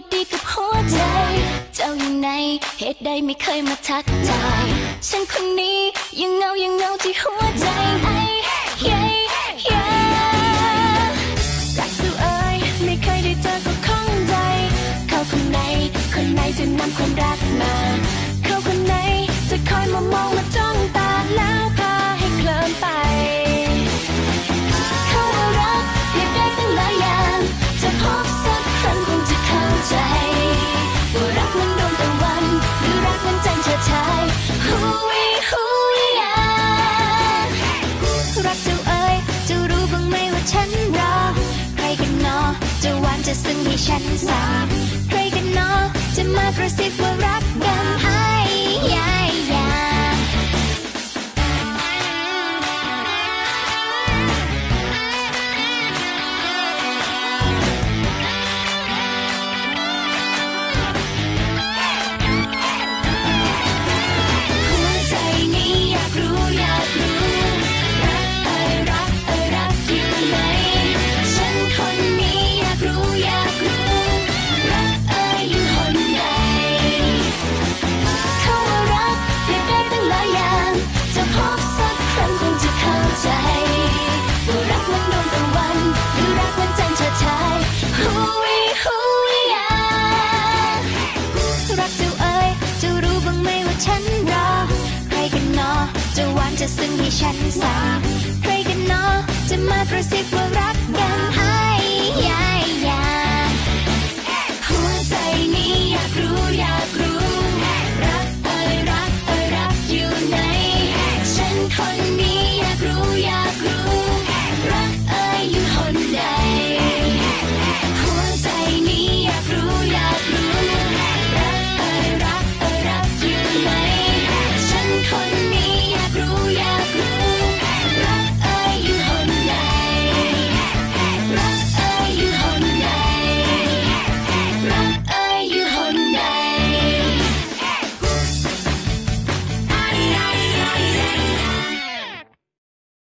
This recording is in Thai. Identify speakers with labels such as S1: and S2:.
S1: ดดีกับหัวใจ เจ้าอยู่ในเหตุใดไม่เคยมาทักทาย ฉันคนนี้ยังเงายังเงาที่หัวใจไอ้เย้เย้รักดูเอ้ยไม่เคยได้เจอก็คงใจ เข้าคนางในคนไหนจะนำความรัก รักเจ้าเอ๋ยจะรู้บ้างไหมว่าฉันรอ ใครกันเนอจะหวานจะซึ้งให้ฉันสาบใครกันเนอจะมากระซิบว่ารักกัน หวานจะซึ้งให้ฉันสาบใครกันเนาะจะมากระซิบว่า